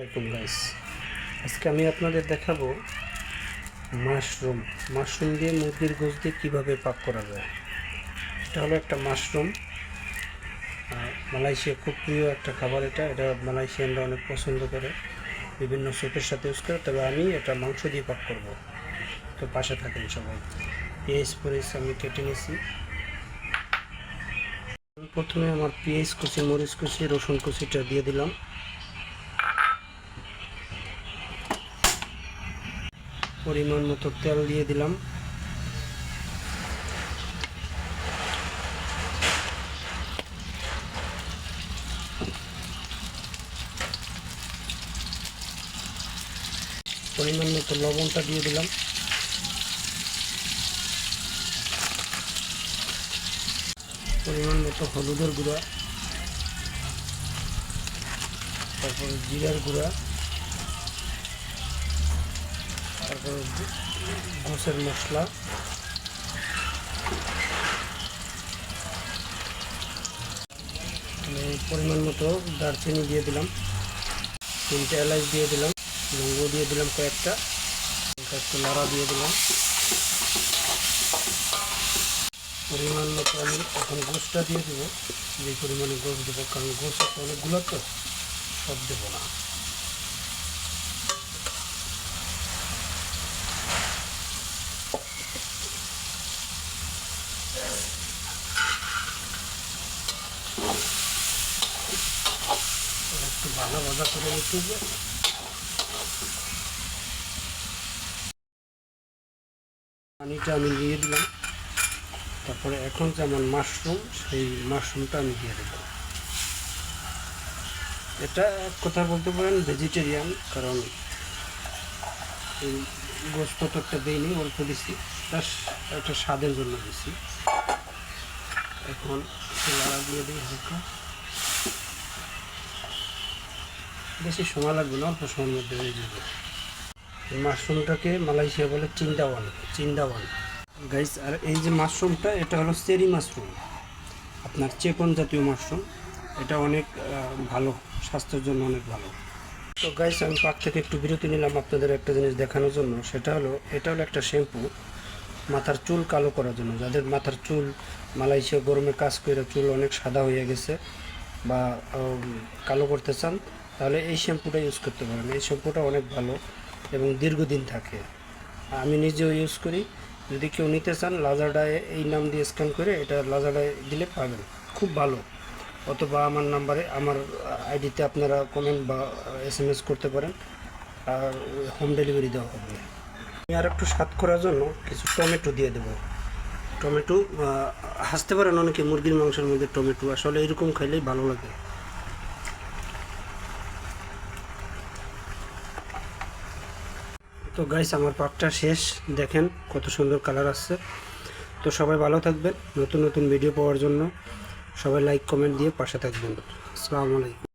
আসসালামাইকুম গাইস আজকে আমি আপনাদের দেখাবো মাশরুম মাশরুম দিয়ে মুরগির গোশ দিয়ে কীভাবে পাক করা যায়। এটা হলো একটা মাশরুম মালয়েশিয়া খুব প্রিয় একটা খাবার এটা। এটা মালয়েশিয়ানরা অনেক পছন্দ করে। বিভিন্ন স্যুপের সাথে ইউজ করে। তবে আমি এটা মাংস দিয়ে পাক করব। তো পাশে থাকেন সবাই। পেঁয়াজ পরিস আমি কেটে নিয়েছি প্রথমে আমার পেঁয়াজ কুচি, মরিচ কুচি, রসুন কুচিটা দিয়ে দিলাম। পরিমাণ মতো তেল দিয়ে দিলাম। পরিমাণ মতো লবণটা দিয়ে দিলাম। পরিমাণ মতো হলুদের গুঁড়া, তারপরে জিরার গুঁড়া। তারপরে গোসের মশলা। পরিমাণ মতো দারচিনি দিয়ে দিলাম। তিনটে এলাচ দিয়ে দিলাম। লঙ্গ দিয়ে দিলাম কয়েকটা। একটু নাড়া দিয়ে দিলাম। পরিমাণ মতো আমি এখন গোসটা দিয়ে দেবো। যে পরিমাণে গোস দেবো, কারণ গোস অনেকগুলো তো সব দেবো না একটু ভালো ভাজা করে হবে। পানিটা আমি দিয়ে দিলাম। তারপরে এখন যে আমার মাশরুম, সেই মাশরুমটা আমি দিয়ে দেবো। এটা এক কথা বলতে পারেন ভেজিটেরিয়ান কারণ গোস্ত একটা দিইনি, অল্প দিছি। প্লাস একটা স্বাদের জন্য দিছি। এখন দিয়ে দিই হালকা। বেশি সময় লাগবে না, অল্প সময়ের মধ্যে হয়ে যাবে মাশরুমটাকে মালয়েশিয়া বলে চিন্দাওয়ান চিন্দাওয়ান। গাইস আর এই যে মাশরুমটা, এটা হলো চেরি মাশরুম। আপনার চেপন জাতীয় মাশরুম। এটা অনেক ভালো, স্বাস্থ্যের জন্য অনেক ভালো। তো গাইস আমি পাক থেকে একটু বিরতি নিলাম আপনাদের একটা জিনিস দেখানোর জন্য। সেটা হলো, এটা হলো একটা শ্যাম্পু, মাথার চুল কালো করার জন্য। যাদের মাথার চুল, মালয়েশিয়া গরমে কাজ করে চুল অনেক সাদা হয়ে গেছে বা কালো করতে চান তাহলে এই শ্যাম্পুটা ইউজ করতে পারেন। এই শ্যাম্পুটা অনেক ভালো এবং দীর্ঘদিন থাকে। আমি নিজেও ইউজ করি। যদি কেউ নিতে চান লাজাডায় এই নাম দিয়ে স্ক্যান করে এটা লাজাডায় দিলে পাবেন। খুব ভালো। অথবা আমার নাম্বারে আমার আইডিতে আপনারা কমেন্ট বা এস এম এস করতে পারেন। আর হোম ডেলিভারি দেওয়া হবে। আমি আর একটু স্বাদ করার জন্য কিছু টমেটো দিয়ে দেবো। টমেটো হাসতে পারেন অনেকে মুরগির মাংসের মধ্যে টমেটো। আসলে এরকম খাইলেই ভালো লাগে। তো গাইস আমার পাকটা শেষ। দেখেন কত সুন্দর কালার আসছে। তো সবাই ভালো থাকবেন। নতুন নতুন ভিডিও পাওয়ার জন্য সবাই লাইক কমেন্ট দিয়ে পাশে থাকবেন। আসসালামু আলাইকুম।